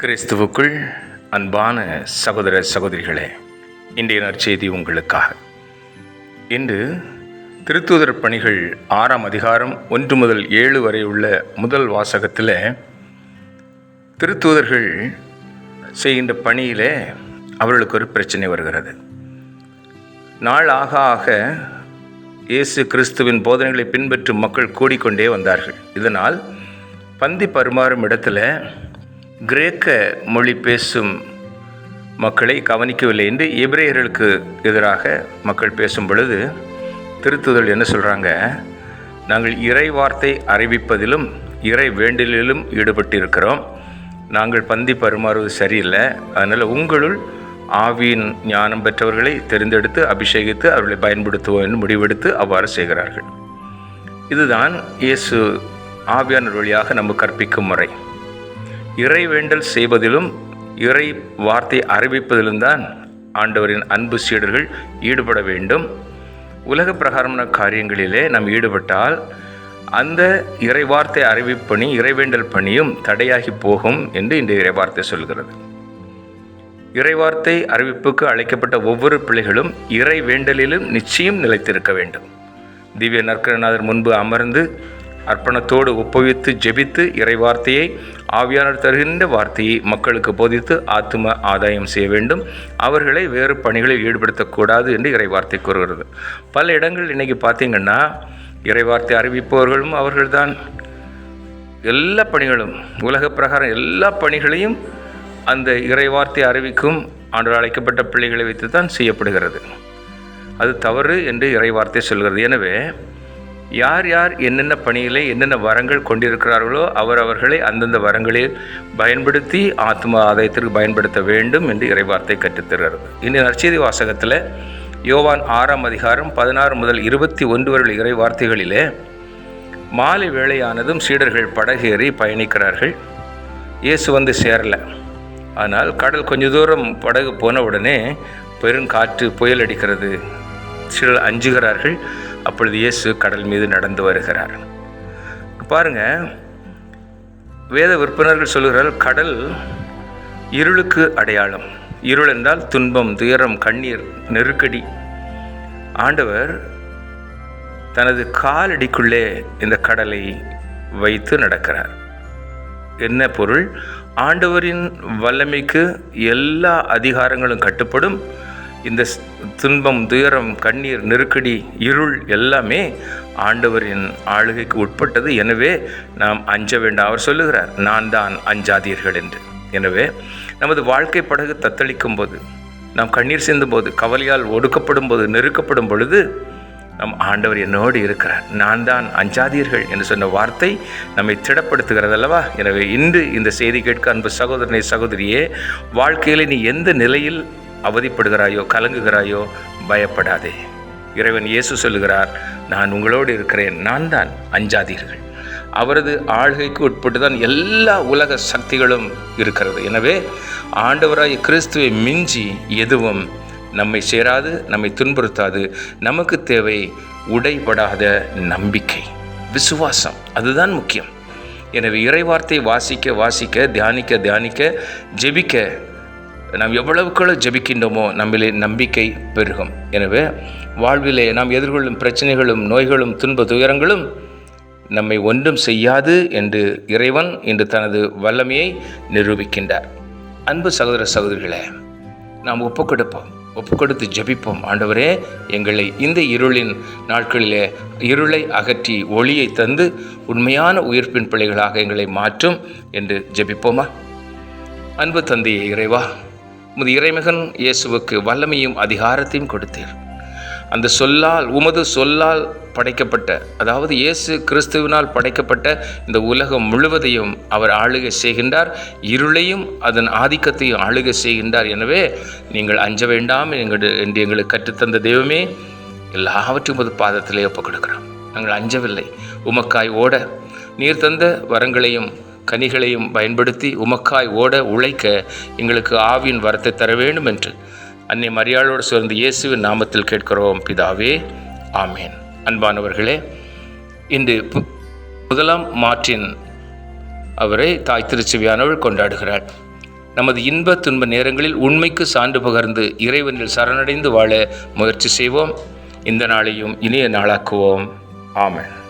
கிறிஸ்துவுக்குள் அன்பான சகோதர சகோதரிகளே இன்றைய நற்செய்தி உங்களுக்காக. இன்று திருத்தூதர் பணிகள் ஆறாம் அதிகாரம் ஒன்று முதல் ஏழு வரை உள்ள முதல் வாசகத்தில் திருத்தூதர்கள் செய்கின்ற பணியிலே அவர்களுக்கு ஒரு பிரச்சனை வருகிறது. நாள் ஆக ஆக இயேசு கிறிஸ்துவின் போதனைகளை பின்பற்றும் மக்கள் கூடிக்கொண்டே வந்தார்கள். இதனால் பந்தி பரிமாறும் இடத்துல கிரேக்க மொழி பேசும் மக்களை கவனிக்கவில்லை என்று எபிரேயர்களுக்கு எதிராக மக்கள் பேசும் பொழுது திருத்துதல் என்ன சொல்கிறாங்க நாங்கள் இறை வார்த்தை அறிவிப்பதிலும் இறை வேண்டலிலும் ஈடுபட்டிருக்கிறோம். நாங்கள் பந்தி பரிமாறுவது சரியில்லை. அதனால் உங்களுள் ஆவியின் ஞானம் பெற்றவர்களை தெரிந்தெடுத்து அபிஷேகித்து அவர்களை பயன்படுத்துவோம் என்று முடிவெடுத்து அவ்வாறு செய்கிறார்கள். இதுதான் இயேசு ஆவியானவர் வழியாக நம்ம கற்பிக்கும் முறை. இறைவேண்டல் செய்வதிலும் இறை வார்த்தை அறிவிப்பதிலும் தான் ஆண்டவரின் அன்பு சீடர்கள் ஈடுபட வேண்டும். உலக பிரகாரமான காரியங்களிலே நாம் ஈடுபட்டால் அந்த இறைவார்த்தை அறிவிப்பணி இறைவேண்டல் பணியும் தடையாகி போகும் என்று இந்த இறைவார்த்தை சொல்கிறது. இறைவார்த்தை அறிவிப்புக்கு அழைக்கப்பட்ட ஒவ்வொரு பிள்ளைகளும் இறை வேண்டலிலும் நிச்சயம் நிலைத்திருக்க வேண்டும். திவ்ய நற்கரநாதர் முன்பு அமர்ந்து அர்ப்பணத்தோடு ஒப்புவித்து ஜெபித்து இறைவார்த்தையை ஆவியானர் தருகின்ற வார்த்தையை மக்களுக்கு போதித்து ஆத்தும ஆதாயம் செய்ய வேண்டும். அவர்களை வேறு பணிகளில் ஈடுபடுத்தக்கூடாது என்று இறைவார்த்தை கூறுகிறது. பல இடங்கள் இன்றைக்கி பார்த்திங்கன்னா இறைவார்த்தை அறிவிப்பவர்களும் அவர்கள்தான். எல்லா பணிகளும் உலக பிரகாரம் எல்லா பணிகளையும் அந்த இறைவார்த்தை அறிவிக்கும் ஆண்டு அழைக்கப்பட்ட பிள்ளைகளை வைத்து தான் செய்யப்படுகிறது. அது தவறு என்று இறைவார்த்தை சொல்கிறது. எனவே யார் யார் என்னென்ன பணிகளை என்னென்ன வரங்கள் கொண்டிருக்கிறார்களோ அவர் அவர்களை அந்தந்த வரங்களில் பயன்படுத்தி ஆத்ம ஆதாயத்திற்கு பயன்படுத்த வேண்டும் என்று இறைவார்த்தை கற்றுத்தருகிறது. இந்த நற்செய்தி வாசகத்தில் யோவான் ஆறாம் அதிகாரம் பதினாறு முதல் இருபத்தி ஒன்று வரை இறை வார்த்தைகளிலே மாலை வேளையானதும் சீடர்கள் படகேறி பயணிக்கிறார்கள். இயேசு வந்து சேரலை. ஆனால் கடல் கொஞ்ச தூரம் படகு போன உடனே பெருங்காற்று புயல் அடிக்கிறது. சிலர் அஞ்சுகிறார்கள். அப்பொழுது இயேசு கடல் மீது நடந்து வருகிறார். பாருங்க வேத விற்பனர்கள் சொல்கிறார்கள் கடல் இருளுக்கு அடையாளம். இருள் என்றால் துன்பம் துயரம் கண்ணீர் நெருக்கடி. ஆண்டவர் தனது காலடிக்குள்ளே இந்த கடலை வைத்து நடக்கிறார். என்ன பொருள்? ஆண்டவரின் வல்லமைக்கு எல்லா அதிகாரங்களும் கட்டுப்படும். இந்த துன்பம் துயரம் கண்ணீர் நெருக்கடி இருள் எல்லாமே ஆண்டவரின் ஆளுகைக்கு உட்பட்டது. எனவே நாம் அஞ்ச வேண்டாம். அவர் சொல்லுகிறார் நான் தான் அஞ்சாதீர்கள் என்று. எனவே நமது வாழ்க்கை படகு தத்தளிக்கும் போது நாம் கண்ணீர் சிந்தும் போது கவலையால் ஒடுக்கப்படும் போது நெருக்கப்படும் பொழுது நம் ஆண்டவர் என்னோடு இருக்கிறார். நான் தான் அஞ்சாதீர்கள் என்று சொன்ன வார்த்தை நம்மை திடப்படுத்துகிறது அல்லவா எனவே இன்று இந்த செய்தி கேட்க அன்பு சகோதரனை சகோதரியே வாழ்க்கையில் நீ எந்த நிலையில் அவதிப்படுகிறாயோ கலங்குகிறாயோ பயப்படாதே. இறைவன் இயேசு சொல்லுகிறார் நான் உங்களோடு இருக்கிறேன் நான் தான் அஞ்சாதீர்கள். அவரது ஆள்கைக்கு உட்பட்டு தான் எல்லா உலக சக்திகளும் இருக்கிறது. எனவே ஆண்டவராய் கிறிஸ்துவை மிஞ்சி எதுவும் நம்மை சேராது நம்மை துன்புறுத்தாது. நமக்கு தேவை உடைபடாத நம்பிக்கை விசுவாசம். அதுதான் முக்கியம். எனவே இறைவார்த்தை வாசிக்க வாசிக்க தியானிக்க தியானிக்க ஜெபிக்க நாம் எவ்வளவுக்குள்ள ஜபிக்கின்றோமோ நம்மிலே நம்பிக்கை பெருகும். எனவே வாழ்விலே நாம் எதிர்கொள்ளும் பிரச்சனைகளும் நோய்களும் துன்ப துயரங்களும் நம்மை ஒன்றும் செய்யாது என்று இறைவன் இன்று தனது வல்லமையை நிரூபிக்கின்றார். அன்பு சகோதர சகோதரிகளே நாம் ஒப்புக்கொடுப்போம் ஒப்புக்கொடுத்து ஜெபிப்போம். ஆண்டவரே எங்களை இந்த இருளின் நாட்களிலே இருளை அகற்றி ஒளியை தந்து உண்மையான உயிர்ப்பின் பிள்ளைகளாக எங்களை மாற்றும் என்று ஜபிப்போமா? அன்பு தந்தையே இறைவா உமது இறைமகன் இயேசுவுக்கு வல்லமையும் அதிகாரத்தையும் கொடுத்தீர். அந்த சொல்லால் உமது சொல்லால் படைக்கப்பட்ட அதாவது இயேசு கிறிஸ்துவினால் படைக்கப்பட்ட இந்த உலகம் முழுவதையும் அவர் ஆளுகை செய்கின்றார். இருளையும் அதன் ஆதிக்கத்தையும் ஆளுகை செய்கின்றார். எனவே நீங்கள் அஞ்ச வேண்டாம் எங்கள் என்று எங்களுக்கு கற்றுத்தந்த தெய்வமே எல்லாவற்றையும் உமது பாதத்திலே ஒப்புக் கொடுக்கிறோம். நாங்கள் அஞ்சவில்லை. உமக்காய் ஓட நீர் தந்த வரங்களையும் கனிகளையும் பயன்படுத்தி உமக்காய் ஓட உழைக்க எங்களுக்கு ஆவியின் வரத்தை தர வேண்டும் என்று அன்னை மரியாளோடு சேர்ந்து இயேசுவின் நாமத்தில் கேட்கிறோம் பிதாவே. ஆமேன். அன்பானவர்களே இன்று பு- முதலாம் மார்ட்டின் அவரை தாய் திருச்செவியானவள் கொண்டாடுகிறாள். நமது இன்ப துன்ப நேரங்களில் உண்மைக்கு சான்று பகர்ந்து இறைவனில் சரணடைந்து வாழ முயற்சி செய்வோம். இந்த நாளையும் இனிய நாளாக்குவோம். ஆமேன்.